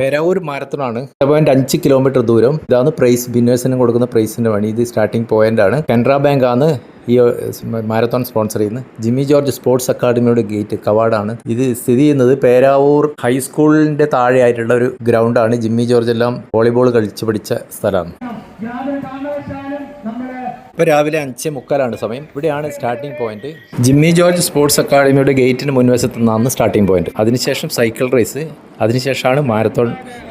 പേരാവൂർ മാരത്തണാണ്. പോയിന്റ് അഞ്ച് കിലോമീറ്റർ ദൂരം. ഇതാണ് പ്രൈസ് ബിന്നേഴ്സിനും കൊടുക്കുന്ന പ്രൈസിന്റെ പണി. ഇത് സ്റ്റാർട്ടിംഗ് പോയിന്റ് ആണ്. കനറ ബാങ്ക് ആണ് ഈ മാരത്തോൺ സ്പോൺസർ ചെയ്യുന്നത്. ജിമ്മി ജോർജ് സ്പോർട്സ് അക്കാഡമിയുടെ ഗേറ്റ് കവാടാണ് ഇത് സ്ഥിതി ചെയ്യുന്നത് പേരാവൂർ ഹൈസ്കൂളിന്റെ താഴെയായിട്ടുള്ള ഒരു ഗ്രൗണ്ടാണ് ജിമ്മി ജോർജ് എല്ലാം വോളിബോൾ കളിച്ചു പഠിച്ച സ്ഥലമാണ്. ഇപ്പോൾ രാവിലെ അഞ്ച് മുക്കാലാണ് സമയം. ഇവിടെയാണ് starting point Jimmy George sports അക്കാദമിയുടെ ഗേറ്റിന് മുൻവശത്ത് നിന്നാണ് സ്റ്റാർട്ടിംഗ് പോയിന്റ് അതിനുശേഷം സൈക്കിൾ റേസ് അതിനുശേഷമാണ് മാരത്തോൺ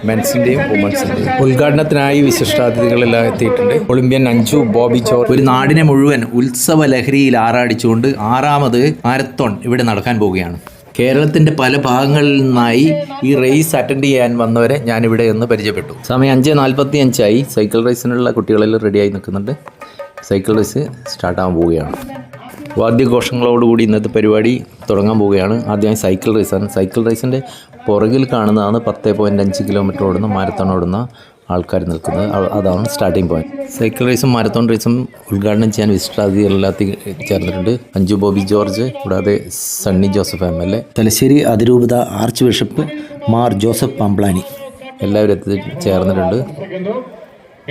മെൻസിന്റെയും വുമൻസിന്റെയും ഉദ്ഘാടനത്തിനായി വിശിഷ്ടാതിഥികളെല്ലാം എത്തിയിട്ടുണ്ട്. ഒളിമ്പ്യൻ അഞ്ചു ബോബി ജോർജ് ഒരു നാടിനെ മുഴുവൻ ഉത്സവ ലഹരിയിൽ ആറാടിച്ചുകൊണ്ട് ആറാമത് മാരത്തോൺ ഇവിടെ നടക്കാൻ പോവുകയാണ്. കേരളത്തിന്റെ പല ഭാഗങ്ങളിൽ നിന്നായി ഈ റേസ് അറ്റൻഡ് ചെയ്യാൻ വന്നവരെ ഞാൻ ഇവിടെ ഒന്ന് പരിചയപ്പെട്ടു. സമയം അഞ്ച് നാൽപ്പത്തി അഞ്ചായി സൈക്കിൾ റേസിനുള്ള കുട്ടികളെല്ലാം റെഡിയായി നിൽക്കുന്നുണ്ട്. സൈക്കിൾ റേസ് സ്റ്റാർട്ടാകാൻ പോവുകയാണ്. വാദ്യഘോഷങ്ങളോടുകൂടി ഇന്നത്തെ പരിപാടി തുടങ്ങാൻ പോവുകയാണ്. ആദ്യമായി സൈക്കിൾ റേസാണ് സൈക്കിൾ റേസിന്റെ പുറകിൽ കാണുന്നതാണ് പത്ത് പോയിന്റ് അഞ്ച് കിലോമീറ്റർ ഓടുന്ന മാരത്തോൺ ഓടുന്ന ആൾക്കാർ നിൽക്കുന്നത്. അതാണ് സ്റ്റാർട്ടിംഗ് പോയിന്റ് സൈക്കിൾ റേസും മാരത്തോൺ റേസും ഉദ്ഘാടനം ചെയ്യാൻ വിശിഷ്ടാതിഥികളെല്ലാം ചേർന്നിട്ടുണ്ട്. അഞ്ജു ബോബി ജോർജ് കൂടാതെ Sunny Joseph M L A. Thalassery അതിരൂപത archbishop Mar Joseph Pamplany. എല്ലാവരും എത്തി ചേർന്നിട്ടുണ്ട്.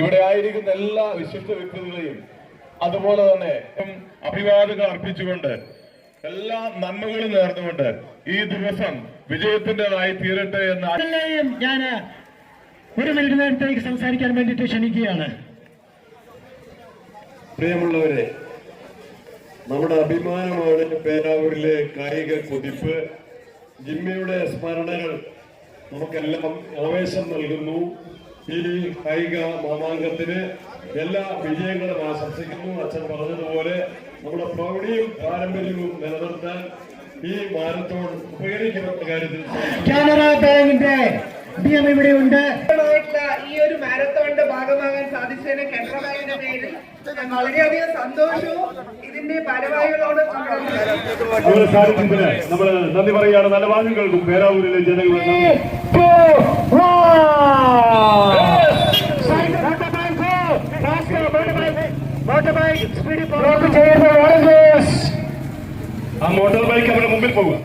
ഇവിടെ ആയിരിക്കുന്ന എല്ലാ വിശിഷ്ട വ്യക്തികളെയും അതുപോലെ തന്നെ അഭിവാദങ്ങൾ അർപ്പിച്ചുകൊണ്ട് എല്ലാ നന്മകളും നേർന്നുകൊണ്ട് ഈ ദിവസം വിജയത്തിന്റെതായി തീരട്ടെ എന്ന് ഞാൻ ഒരു മിനിറ്റ് നേരത്തേക്ക് സംസാരിക്കാൻ വേണ്ടിയിട്ട് ക്ഷണിക്കുകയാണ്. പ്രിയമുള്ളവരെ നമ്മുടെ അഭിമാനമാണ് പേരാവൂരിലെ കായിക കുതിപ്പ്. ജിമ്മിയുടെ സ്മരണകൾ നമുക്കെല്ലാം ആവേശം നൽകുന്നു. ഈ കായിക മാമാങ്കത്തിന് എല്ലാ വിജയങ്ങളും ആശംസിക്കുന്നു. അച്ഛൻ പറഞ്ഞതുപോലെ നമ്മുടെ പ്രൗഢിയും പാരമ്പര്യവും നിലനിർത്താൻ ഈ മാരത്തോൺ ഉപകരിക്കുമെന്ന കാര്യത്തിൽ കാനറ ബാങ്കിന്റെ ഇവിടെ ഉണ്ട്. ഈ ഒരു മാരത്തോണിന്റെ ഭാഗമാകാൻ സാധിച്ചതിന് കനറ ബാങ്കിന്റെ പേരിൽ വളരെയധികം സന്തോഷവും ഇതിന്റെ ഭാരവാഹികളോട് നന്ദി പറയുകയാണ്. നല്ല വാങ്ങുകൾക്കും പേരാവൂരിലെ ജനങ്ങൾ നന്ദി ആ മോട്ടോർ ബൈക്ക് അവിടെ മുമ്പിൽ പോകുക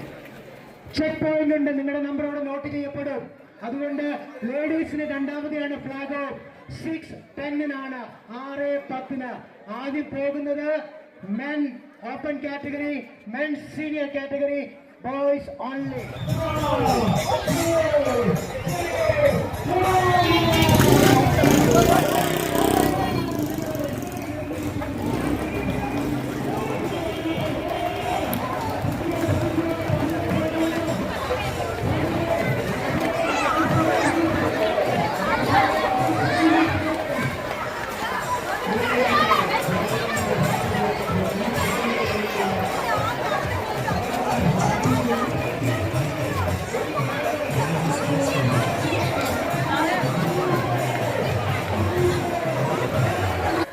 ചെക്ക് പോയിന്റ് ഉണ്ട്. നിങ്ങളുടെ നമ്പർ അവിടെ നോട്ട് ചെയ്യപ്പെടും. അതുകൊണ്ട് ലേഡീസിന് രണ്ടാമതെയാണ് ഫ്ലാഗ് സിക്സ് ടെന്നിനാണ് ആറ് പത്തിന്. ആദ്യം പോകുന്നത് men open category men senior category boys only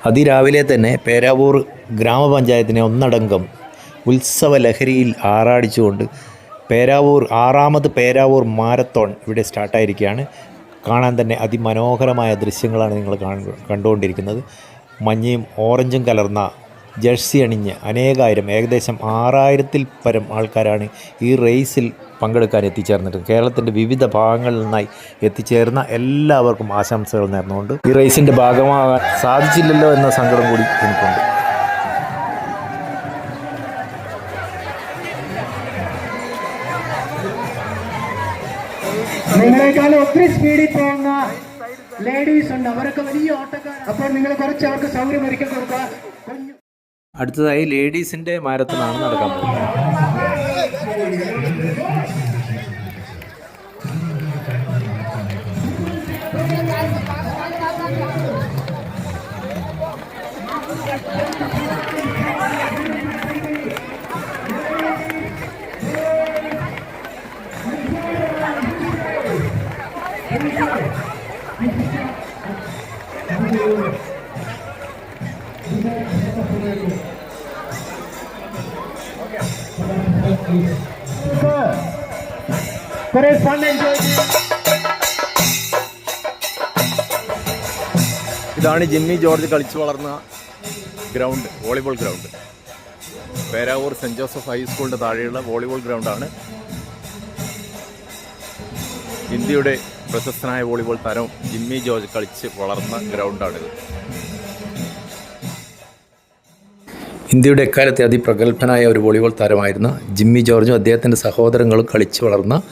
അതിരാവിലെ തന്നെ പേരാവൂർ ഗ്രാമപഞ്ചായത്തിനെ ഒന്നടങ്കം ഉത്സവ ലഹരിയിൽ ആറാടിച്ചുകൊണ്ട് പേരാവൂർ ആറാമത് പേരാവൂർ മാരത്തോൺ ഇവിടെ സ്റ്റാർട്ടായിരിക്കുകയാണ്. കാണാൻ തന്നെ അതിമനോഹരമായ ദൃശ്യങ്ങളാണ് നിങ്ങൾ കണ്ടുകൊണ്ടിരിക്കുന്നത്. മഞ്ഞയും ഓറഞ്ചും കലർന്ന ജേഴ്സി അണിഞ്ഞ് അനേകായിരം ഏകദേശം ആറായിരത്തിൽ പരം ആൾക്കാരാണ് ഈ റേസിൽ പങ്കെടുക്കാൻ എത്തിച്ചേർന്നിട്ട് കേരളത്തിന്റെ വിവിധ ഭാഗങ്ങളിൽ നിന്നായി എത്തിച്ചേർന്ന എല്ലാവർക്കും ആശംസകൾ നേർന്നുകൊണ്ട് ഈ റേസിന്റെ ഭാഗമാകാൻ സാധിച്ചില്ലല്ലോ എന്ന സങ്കടം കൂടി എനിക്കുണ്ട്. നിങ്ങളെക്കാളും ഒത്തിരി സ്പീഡിൽ പോകുന്ന ലേഡീസ് ഉണ്ട്. അവരൊക്കെ വലിയ ഓട്ടക്കാർ അപ്പോൾ നിങ്ങൾ കുറച്ച് അവർക്ക് സൗകര്യം ഒരുക്കി കൊടുക്കുക അടുത്തതായി ലേഡീസിന്റെ മാരത്തനാണ് നടക്കാൻ പോകുന്നത്. കുറെ ഫൺ എൻജോയ് ഇതാണ് ജിമ്മി ജോർജ് കളിച്ചു വളർന്ന ground volleyball ground. Peravoor Saint Joseph ഹൈസ്കൂളിന്റെ താഴെയുള്ള വോളിബോൾ ഗ്രൗണ്ടാണ്. ഇന്ത്യയുടെ പ്രശസ്തനായ വോളിബോൾ താരം ജിമ്മി ജോർജ് കളിച്ച് വളർന്ന ഗ്രൗണ്ടാണിത്. ഇന്ത്യയുടെ എക്കാലത്തെ അതിപ്രഗത്ഭനായ ഒരു വോളിബോൾ താരമായിരുന്ന ജിമ്മി ജോർജും അദ്ദേഹത്തിന്റെ സഹോദരങ്ങളും കളിച്ചു വളർന്ന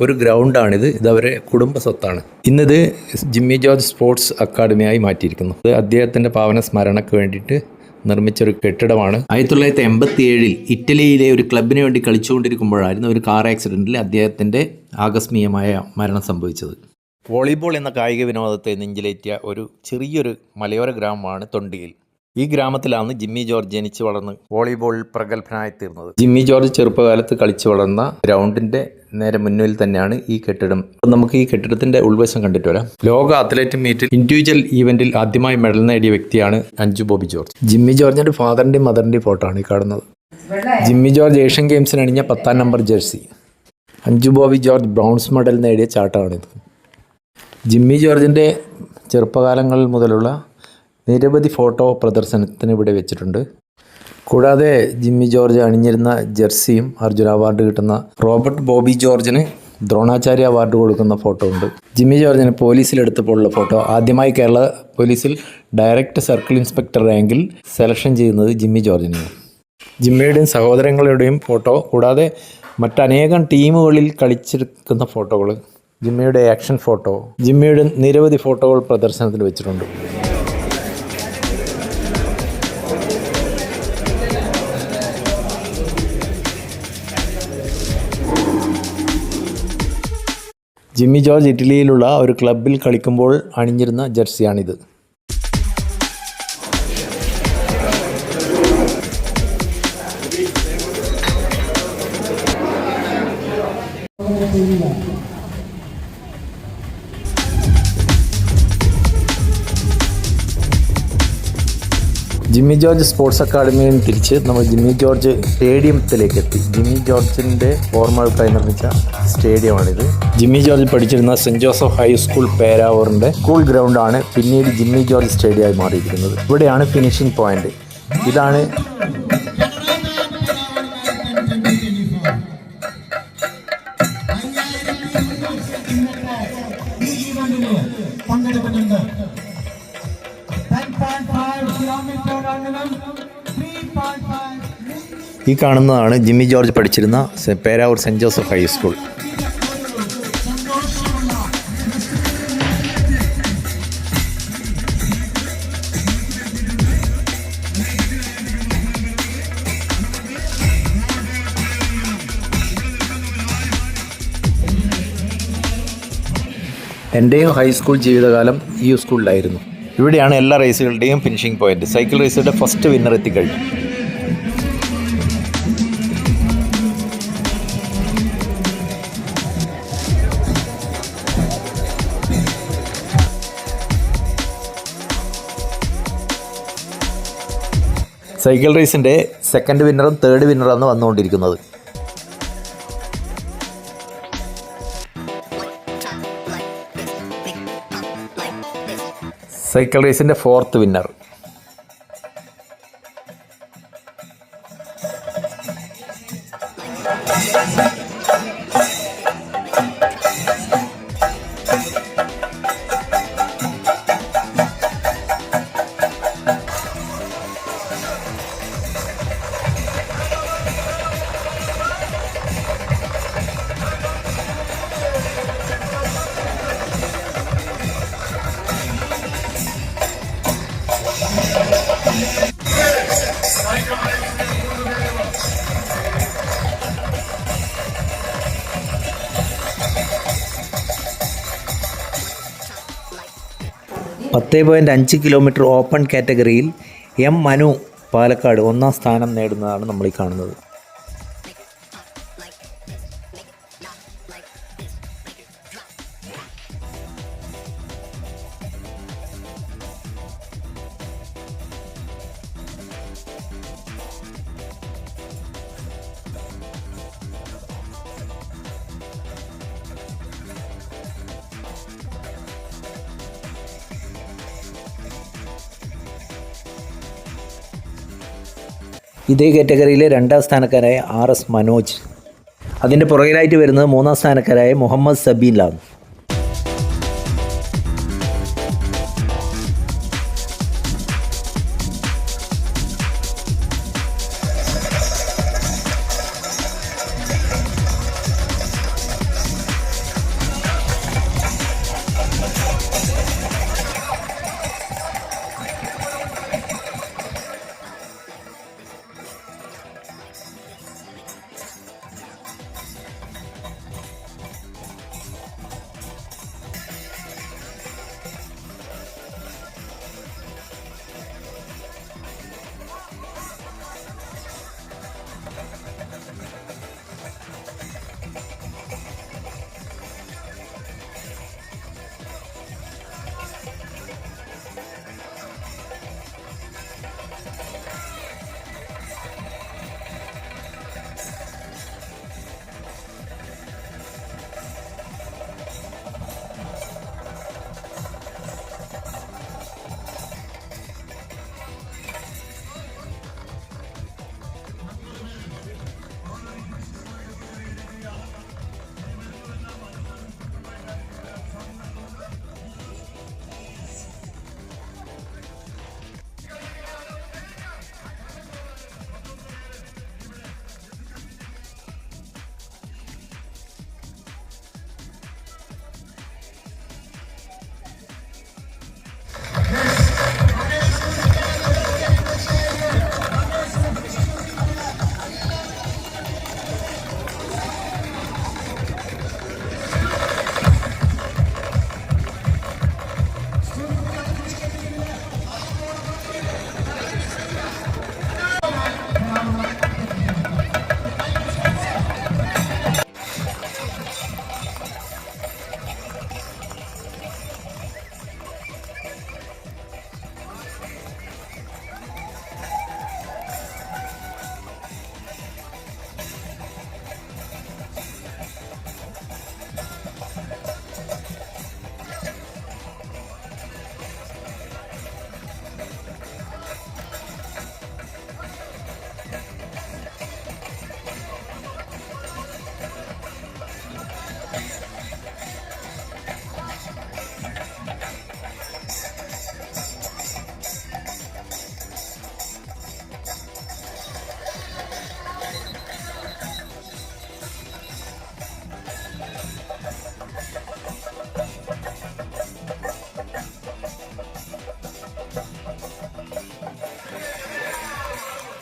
ഒരു ഗ്രൗണ്ടാണിത്. ഇത് അവരെ കുടുംബ സ്വത്താണ്. ഇന്നത് ജിമ്മി ജോർജ് സ്പോർട്സ് അക്കാദമിയായി മാറ്റിയിരിക്കുന്നു. ഇത് അദ്ദേഹത്തിന്റെ പാവന സ്മരണയ്ക്ക് വേണ്ടിയിട്ട് നിർമ്മിച്ചൊരു കെട്ടിടമാണ്. ആയിരത്തി തൊള്ളായിരത്തി എൺപത്തി ഏഴിൽ ഇറ്റലിയിലെ ഒരു ക്ലബിന് വേണ്ടി കളിച്ചുകൊണ്ടിരിക്കുമ്പോഴായിരുന്നു ഒരു കാർ ആക്സിഡന്റിൽ അദ്ദേഹത്തിന്റെ ആകസ്മികമായ മരണം സംഭവിച്ചത്. വോളിബോൾ എന്ന കായിക വിനോദത്തെ നെഞ്ചിലേറ്റിയ ഒരു ചെറിയൊരു മലയോര ഗ്രാമമാണ് തൊണ്ടിയിൽ. ഈ ഗ്രാമത്തിലാണ് ജിമ്മി ജോർജ് ജനിച്ചു വളർന്ന് വോളിബോളിൽ പ്രഗത്ഭനായി തീർന്നത് ജിമ്മി ജോർജ് ചെറുപ്പകാലത്ത് കളിച്ചു വളർന്ന ഗ്രൗണ്ടിന്റെ നേരെ മുന്നിൽ തന്നെയാണ് ഈ കെട്ടിടം. നമുക്ക് ഈ കെട്ടിടത്തിന്റെ ഉൾവശം കണ്ടിട്ട് വരാം. ലോക അത്ലറ്റ് മീറ്റിൽ ഇൻഡിവിജ്വൽ ഈവന്റിൽ ആദ്യമായി മെഡൽ നേടിയ വ്യക്തിയാണ് അഞ്ജു ബോബി ജോർജ്. ജിമ്മി ജോർജിന്റെ ഫാദറിന്റെയും മദറിന്റെയും ഫോട്ടോ ആണ് ഈ കാണുന്നത്. ജിമ്മി ജോർജ് ഏഷ്യൻ ഗെയിംസിന് അണിഞ്ഞ പത്താം number jersey Anju Bobby George bronze medal നേടിയ ചാട്ടമാണിത്. ജിമ്മി ജോർജിന്റെ ചെറുപ്പകാലങ്ങളിൽ മുതലുള്ള നിരവധി ഫോട്ടോ പ്രദർശനത്തിന് ഇവിടെ വെച്ചിട്ടുണ്ട്. കൂടാതെ ജിമ്മി ജോർജ് അണിഞ്ഞിരുന്ന ജെർസിയും അർജുന അവാർഡ് കിട്ടുന്ന റോബർട്ട് ബോബി ജോർജിന് ദ്രോണാചാര്യ അവാർഡ് കൊടുക്കുന്ന ഫോട്ടോ ഉണ്ട്. ജിമ്മി ജോർജിനെ പോലീസിലെടുത്തപ്പോഴുള്ള ഫോട്ടോ. ആദ്യമായി കേരള പോലീസിൽ ഡയറക്റ്റ് സർക്കിൾ ഇൻസ്പെക്ടർ റാങ്കിൽ സെലക്ഷൻ ചെയ്യുന്നത് ജിമ്മി ജോർജിനെയാണ്. ജിമ്മിയുടെയും സഹോദരങ്ങളുടെയും ഫോട്ടോ കൂടാതെ മറ്റനേകം ടീമുകളിൽ കളിച്ചെടുക്കുന്ന ഫോട്ടോകൾ ജിമ്മിയുടെ ആക്ഷൻ ഫോട്ടോ. ജിമ്മിയുടെ നിരവധി ഫോട്ടോകൾ പ്രദർശനത്തിൽ വെച്ചിട്ടുണ്ട്. ജിമ്മി ജോർജ് ഇറ്റലിയിലുള്ള ഒരു ക്ലബിൽ കളിക്കുമ്പോൾ അണിഞ്ഞിരുന്ന ജെർസിയാണിത് ജിമ്മി ജോർജ് സ്പോർട്സ് അക്കാഡമിയിൽ നിന്ന് തിരിച്ച് നമ്മൾ ജിമ്മി ജോർജ് സ്റ്റേഡിയത്തിലേക്ക് എത്തി ജിമ്മി ജോർജിന്റെ ഓർമ്മകൾക്കായി നിർമ്മിച്ച സ്റ്റേഡിയമാണിത്. ജിമ്മി ജോർജ് പഠിച്ചിരുന്ന സെന്റ് ജോസഫ് ഹൈസ്കൂൾ പേരാവൂറിന്റെ സ്കൂൾ ഗ്രൗണ്ടാണ് പിന്നീട് ജിമ്മി ജോർജ് സ്റ്റേഡിയമായി മാറിയിരിക്കുന്നത്. ഇവിടെയാണ് ഫിനിഷിംഗ് പോയിന്റ്. ഇതാണ് ഈ കാണുന്നതാണ് ജിമ്മി ജോർജ് പഠിച്ചിരുന്ന Peravoor Saint Joseph high school എന്റെയും ഹൈസ്കൂൾ ജീവിതകാലം ഈ സ്കൂളിലായിരുന്നു. ഇവിടെയാണ് എല്ലാ റേസുകളുടെയും ഫിനിഷിംഗ് പോയിന്റ് സൈക്കിൾ റേസുകളുടെ ഫസ്റ്റ് വിന്നർ എത്തിക്കഴിഞ്ഞു. സൈക്കിൾ റേസിന്റെ സെക്കൻഡ് വിന്നറും തേർഡ് വിന്നറാണ് വന്നുകൊണ്ടിരിക്കുന്നത്. സൈക്കിൾ റേസിന്റെ ഫോർത്ത് വിന്നർ പത്ത് പോയിന്റ് അഞ്ച് കിലോമീറ്റർ ഓപ്പൺ കാറ്റഗറിയിൽ എം മനു പാലക്കാട് ഒന്നാം സ്ഥാനം നേടുന്നതാണ് നമ്മൾ ഈ കാണുന്നത്. ഇതേ കാറ്റഗറിയിലെ രണ്ടാം സ്ഥാനക്കാരായ ആർ എസ് മനോജ്. അതിന്റെ പുറകിലായിട്ട് വരുന്നത് മൂന്നാം സ്ഥാനക്കാരായ മുഹമ്മദ് സബീലാണ്.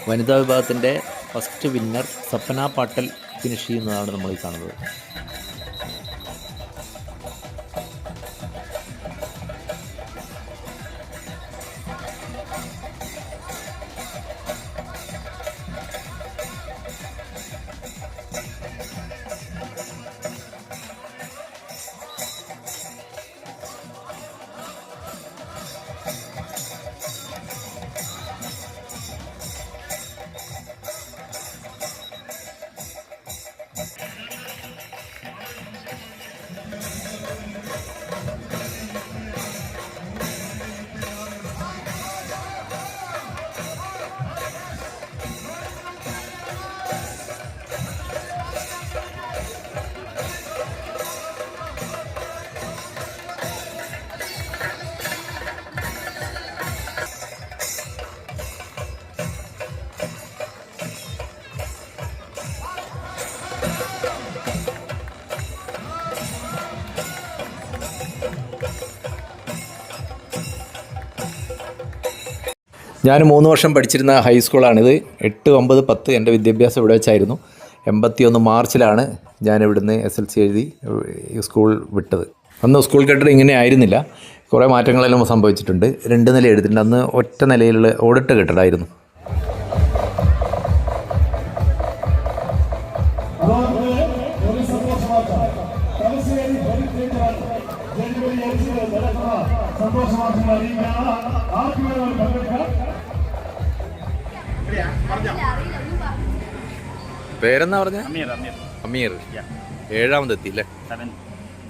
വനിതാ വിഭാഗത്തിന്റെ first winner Sapna Patel finish ചെയ്യുന്നതാണ് നമ്മൾ ഈ കാണുന്നത്. ഞാൻ മൂന്ന് വർഷം പഠിച്ചിരുന്ന ഹൈസ്കൂളാണിത് എട്ട് ഒമ്പത് പത്ത് എന്റെ വിദ്യാഭ്യാസം ഇവിടെ വെച്ചായിരുന്നു. എൺപത്തി ഒന്ന് മാർച്ചിലാണ് ഞാൻ ഇവിടുന്ന് എസ് എൽ സി എഴുതി സ്കൂൾ വിട്ടത്. അന്ന് സ്കൂൾ കെട്ടിടം ഇങ്ങനെ ആയിരുന്നില്ല. കുറേ മാറ്റങ്ങളെല്ലാം സംഭവിച്ചിട്ടുണ്ട്. രണ്ട് നില എടുത്തിട്ടുണ്ട്. അന്ന് ഒറ്റ നിലയിലുള്ള ഓടിട്ട കെട്ടിടമായിരുന്നു പേരെന്നാ പറഞ്ഞ? അമീർ ഏഴാമതെത്തി അല്ലേ?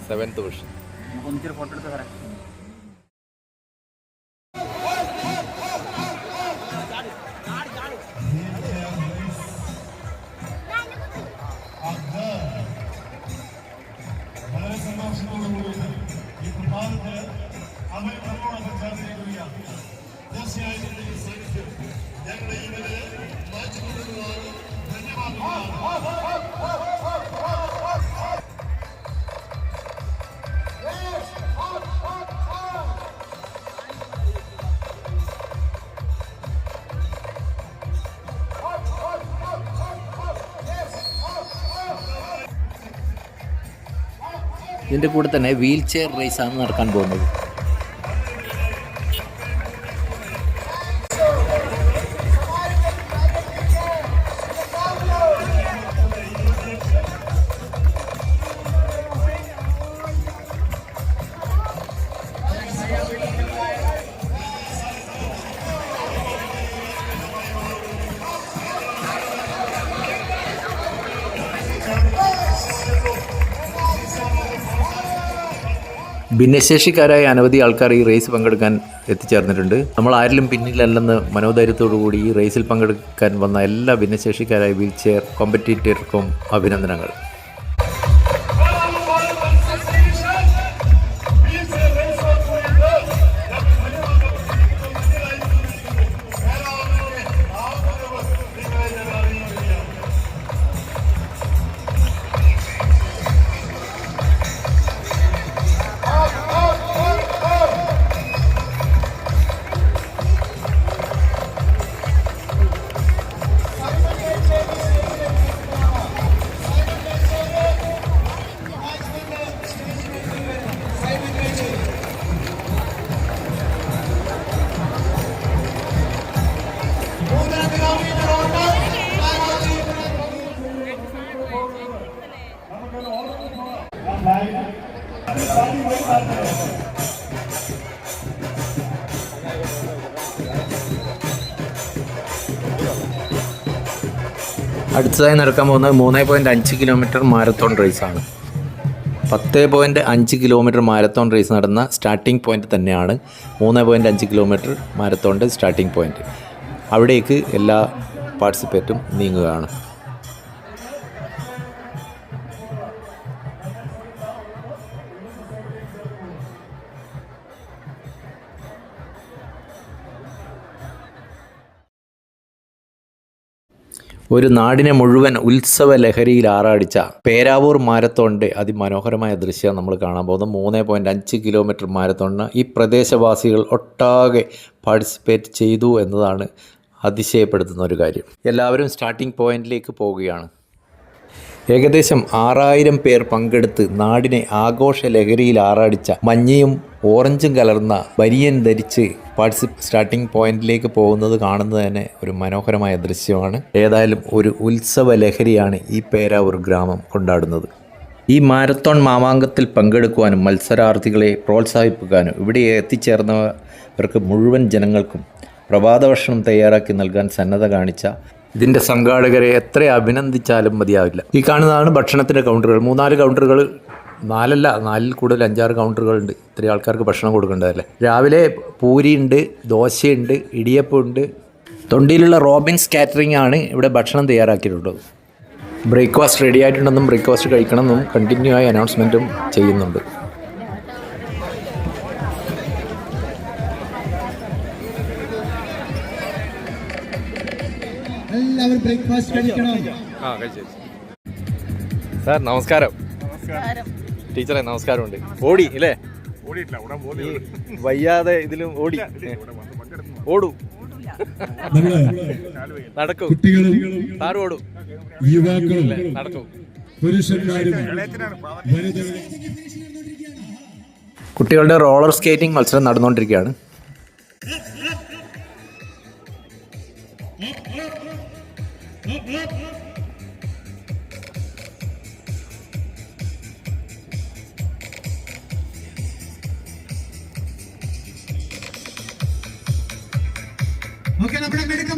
സെവൻത്ത് വർഷം വളരെ ഇതിന്റെ കൂടെ തന്നെ വീൽ ചെയർ റേസാണ് നടക്കാൻ പോകുന്നത്. ഭിന്നശേഷിക്കാരായ അനവധി ആൾക്കാർ ഈ റേസ് പങ്കെടുക്കാൻ എത്തിച്ചേർന്നിട്ടുണ്ട്. നമ്മൾ ആരിലും പിന്നിലല്ലെന്ന് മനോധൈര്യത്തോടു കൂടി ഈ റേസിൽ പങ്കെടുക്കാൻ വന്ന എല്ലാ ഭിന്നശേഷിക്കാരായ വീൽ ചെയർ കോമ്പറ്റീറ്റർക്കും അഭിനന്ദനങ്ങൾ. അടുത്തതായി നടക്കാൻ പോകുന്നത് മൂന്ന് പോയിന്റ് അഞ്ച് കിലോമീറ്റർ മാരത്തോൺ റേസാണ് പത്ത് പോയിന്റ് അഞ്ച് കിലോമീറ്റർ മാരത്തോൺ റേസ് നടന്ന സ്റ്റാർട്ടിംഗ് പോയിന്റ് തന്നെയാണ്. മൂന്ന് പോയിന്റ് അഞ്ച് കിലോമീറ്റർ മാരത്തോണിന്റെ സ്റ്റാർട്ടിംഗ് പോയിന്റ് അവിടേക്ക് എല്ലാ പാർട്ടിസിപ്പേറ്റും നീങ്ങുകയാണ്. ഒരു നാടിനെ മുഴുവൻ ഉത്സവ ലഹരിയിൽ ആറാടിച്ച പേരാവൂർ മാരത്തോണിന്റെ അതിമനോഹരമായ ദൃശ്യം നമ്മൾ കാണാൻ പോകുന്നത്. മൂന്ന് പോയിന്റ് അഞ്ച് കിലോമീറ്റർ മാരത്തോണിന് ഈ പ്രദേശവാസികൾ ഒട്ടാകെ പാർട്ടിസിപ്പേറ്റ് ചെയ്തു എന്നതാണ് അതിശയപ്പെടുത്തുന്ന ഒരു കാര്യം. എല്ലാവരും സ്റ്റാർട്ടിംഗ് പോയിന്റിലേക്ക് പോവുകയാണ് ഏകദേശം ആറായിരം പേർ പങ്കെടുത്ത് നാടിനെ ആഘോഷ ലഹരിയിൽ ആറാടിച്ച മഞ്ഞയും ഓറഞ്ചും കലർന്ന ബനിയൻ ധരിച്ച് പാർട്ടിസിപ്പ് സ്റ്റാർട്ടിംഗ് പോയിന്റിലേക്ക് പോകുന്നത് കാണുന്നത് തന്നെ ഒരു മനോഹരമായ ദൃശ്യമാണ്. ഏതായാലും ഒരു ഉത്സവ ലഹരിയാണ് ഈ പേരാവൂർ ഗ്രാമം കൊണ്ടാടുന്നത്. ഈ മാരത്തോൺ മാമാങ്കത്തിൽ പങ്കെടുക്കുവാനും മത്സരാർത്ഥികളെ പ്രോത്സാഹിപ്പിക്കാനും ഇവിടെ എത്തിച്ചേർന്നവർക്ക് മുഴുവൻ ജനങ്ങൾക്കും പ്രഭാത ഭക്ഷണം തയ്യാറാക്കി നൽകാൻ സന്നദ്ധ കാണിച്ച ഇതിന്റെ സംഘാടകരെ എത്ര അഭിനന്ദിച്ചാലും മതിയാവില്ല. ഈ കാണുന്നതാണ് ഭക്ഷണത്തിന്റെ കൗണ്ടറുകൾ മൂന്നാൽ കൗണ്ടറുകൾ നാലല്ല നാലിൽ കൂടുതൽ അഞ്ചാറ് കൗണ്ടറുകളുണ്ട് ഇത്രയും ആൾക്കാർക്ക് ഭക്ഷണം കൊടുക്കേണ്ടതല്ലേ? രാവിലെ പൂരിയുണ്ട് ദോശയുണ്ട് ഇടിയപ്പമുണ്ട് തൊണ്ടിയിലുള്ള റോബിൻസ് കാറ്ററിംഗ് ആണ് ഇവിടെ ഭക്ഷണം തയ്യാറാക്കിയിട്ടുള്ളത്. ബ്രേക്ക്ഫാസ്റ്റ് റെഡി ആയിട്ടുണ്ടെന്നും ബ്രേക്ക്ഫാസ്റ്റ് കഴിക്കണമെന്നും കണ്ടിന്യൂ ആയി അനൗൺസ്മെന്റും ചെയ്യുന്നുണ്ട്. എല്ലാവരും ബ്രേക്ക്ഫാസ്റ്റ് കഴിക്കണം. സാർ നമസ്കാരം. ടീച്ചറെ നമസ്കാരമുണ്ട്. ഓടി അല്ലേ ഈ വയ്യാതെ ഇതിലും ഓടി. ഓടൂ. നടക്കൂ. കുട്ടികളും ഓടും ഓടൂ. യുവാക്കളും നടക്കും. പുരുഷന്മാരും വനിതകളും കുട്ടികളുടെ റോളർ സ്കേറ്റിംഗ് മത്സരം നടന്നുകൊണ്ടിരിക്കുകയാണ്.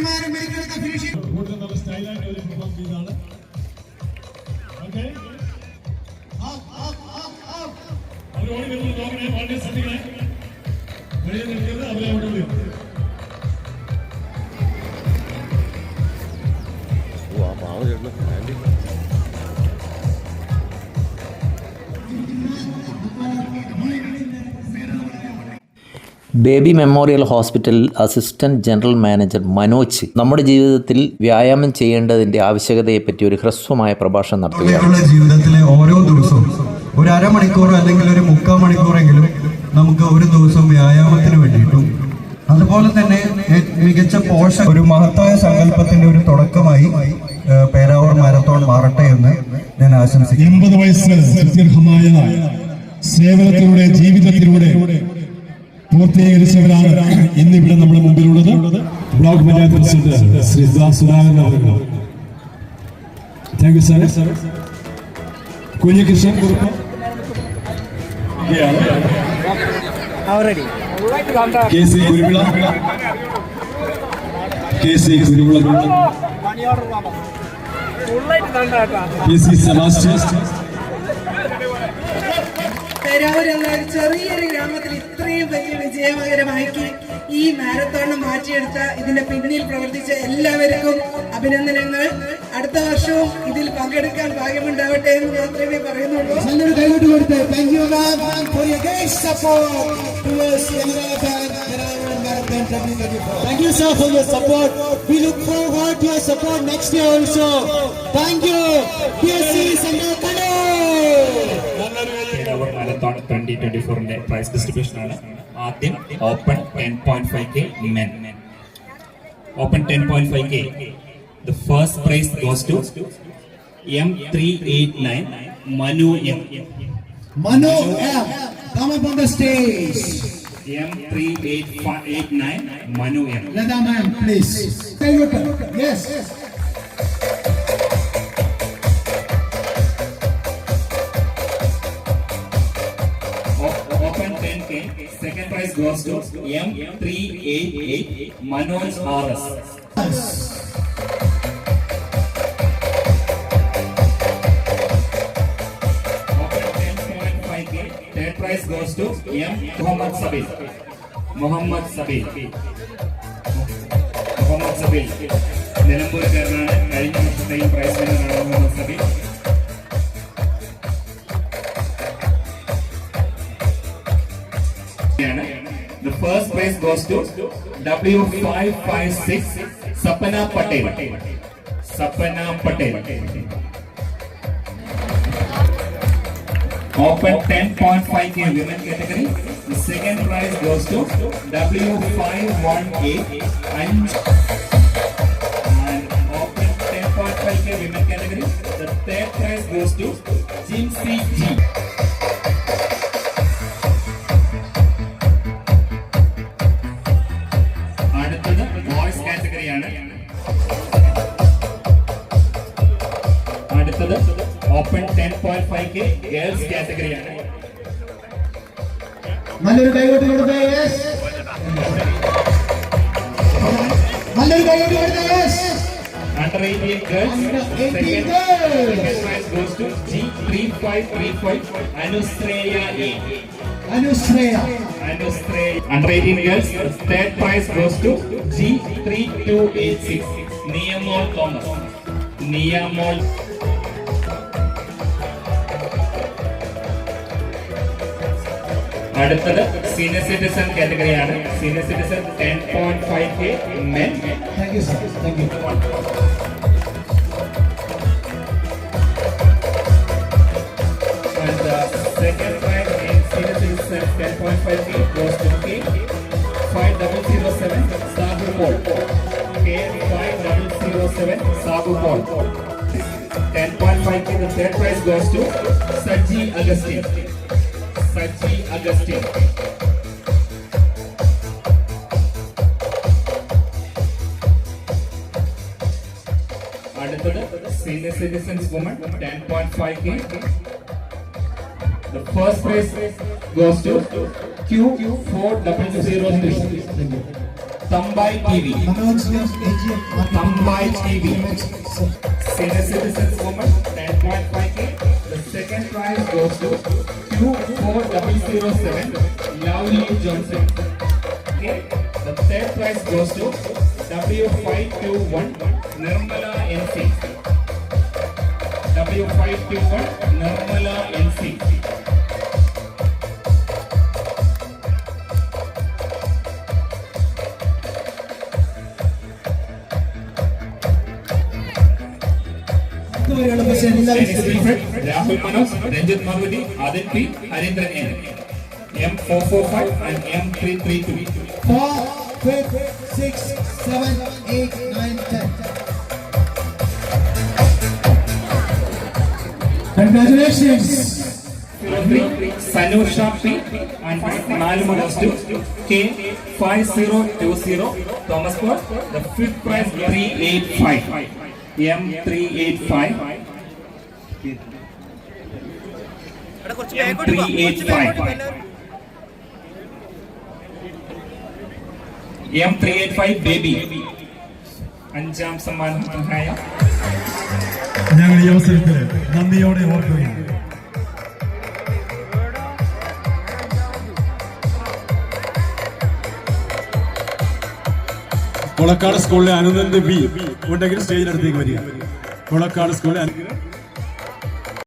നമ്മുടെ മെടുക്കന്മാരും മെടുക്കെടുത്ത ഫിനിഷിംഗ് കൂടുതൽ നല്ല സ്റ്റൈലായിട്ട് ഒരു പെർഫോം ചെയ്താണ് ഓക്കെ അവർ ഓടി വരുന്നത് നോക്കണേ വളരെ ശ്രദ്ധിക്കണേ. വെളിയിൽ നിൽക്കരുത്. അവരെ അവിടെ വിടും. Baby memorial hospital assistant general manager Manoj നമ്മുടെ ജീവിതത്തിൽ വ്യായാമം ചെയ്യേണ്ടതിന്റെ ആവശ്യകതയെപ്പറ്റി ഒരു ഹ്രസ്വമായ പ്രഭാഷണം നടത്തുകയാണ്. ജീവിതത്തിലെ ഓരോ ദിവസവും ഒരു അരമണിക്കൂർ അല്ലെങ്കിൽ ഒരു മുക്കാൽ മണിക്കൂറെങ്കിലും നമുക്ക് ഒരു ദിവസം വ്യായാമത്തിന് വേണ്ടിയിട്ടും അതുപോലെ തന്നെ മികച്ച പോഷക ഒരു മഹത്തായ സങ്കല്പത്തിന്റെ ഒരു തുടക്കമായി പേരാവൂർ മാരത്തോൺ മാറട്ടെ എന്ന് ഞാൻ ആശംസിക്കുന്നു. എൺപത് വയസ്സ് സത്യർഹമായ സേവനത്തിലൂടെ ജീവിതത്തിലൂടെ പൂർത്തീകരിച്ചവരാണ് ഇന്നിവിടെ നമ്മുടെ മുമ്പിലുള്ളത് block panchayat president Shri Sudhakaran our thank you sir Kunhikrishnan Kurup. K C Kuruvila K C Kuruvila K C Sebastian. പേരാവൂരെന്ന ഒരു ചെറിയൊരു ഗ്രാമത്തിൽ ഇത്രയും വലിയ വിജയകരമാക്കി ഈ മാരത്തോണ് മാറ്റിയെടുത്ത ഇതിന്റെ പിന്നിൽ പ്രവർത്തിച്ച എല്ലാവർക്കും അഭിനന്ദനങ്ങൾ. അടുത്ത വർഷവും ഇതിൽ പങ്കെടുക്കാൻ ഭാഗ്യമുണ്ടാവട്ടെ എന്ന് മാത്രമേ പറയുന്നുള്ളൂ. Thank you, sir, for your marathon twenty twenty ഫോറിന്റെ പ്രൈസ് ഡിസ്ട്രിബ്യൂഷൻ ആണ് ആദ്യം open ten point five K men open ten point five K the first prize goes to M three eight nine Manu M Manu M. Come up on the stage. M three eight eight nine Manu M Lada ma'am, please. Kaigoട്ട്. Yes. Open prize goes to M three eight eight Manoj R S Third prize goes to M. Muhammad Sabil. Muhammad Sabil. Muhammad Sabil നിലമ്പൂർക്കാരനാണ് കഴിഞ്ഞ വർഷത്തെയും prize Muhammad Sabil prize goes to W556 Sapna Patel. Sapna Patel. Open 10.5 के women category. The second prize goes to W518 and open 10.5 के women category. The third prize goes to Jim C. G. Girls കാറ്റഗറിയാണ് നല്ലൊരു കൈകൊട്ടി കൊടുത്തേ yes നല്ലൊരു കൈകൊട്ടി കൊടുത്തേ yes Under 18 girls, Under 18 second, girls. second prize goes to G3535 Anustreya A. Anushreya Anustreya. Under 18 girls, third prize goes to G3286 Niamol Thomas. Niamol. അടുത്തത് senior citizen കാറ്റഗറിയാണ് senior citizen ten point five K men thank you sir thank you And the second prize in senior citizen 10.5 K goes to K 5007 Sabu Paul. K 5007 Sabu Paul. 10.5 K, the third prize goes to Saji Agustin. Saji Agustin. അടുത്തത് senior citizens woman ten point five K The first prize goes to Q4003. Tambai TV. Tambai TV. Senior citizens woman 10.5k. The second prize goes to Q4007. Lovely Johnson. Okay. The third prize goes to W521 Nirmala NC. W521 Nirmala NC. Rahul Manoj, Ranjit Mavuli, Adil P, Harindra N. M445 and M332. 4, 5, 6, 7, 8, 9, 10. Congratulations! Sanusha P and Naluma Mostu K5020 Thomas Ford, the fifth prize 385 M385. M385. M385 Baby അഞ്ചാം സമ്മാനമായ ഞങ്ങൾ ഈ അവസരത്തിൽ നന്ദിയോടെ ഓർക്കുകയാണ്. കൊളക്കാട് സ്കൂളിലെ Anunand B ഉണ്ടെങ്കിൽ സ്റ്റേജിനടുത്തേക്ക് വരിക. കൊളക്കാട് സ്കൂളിലെ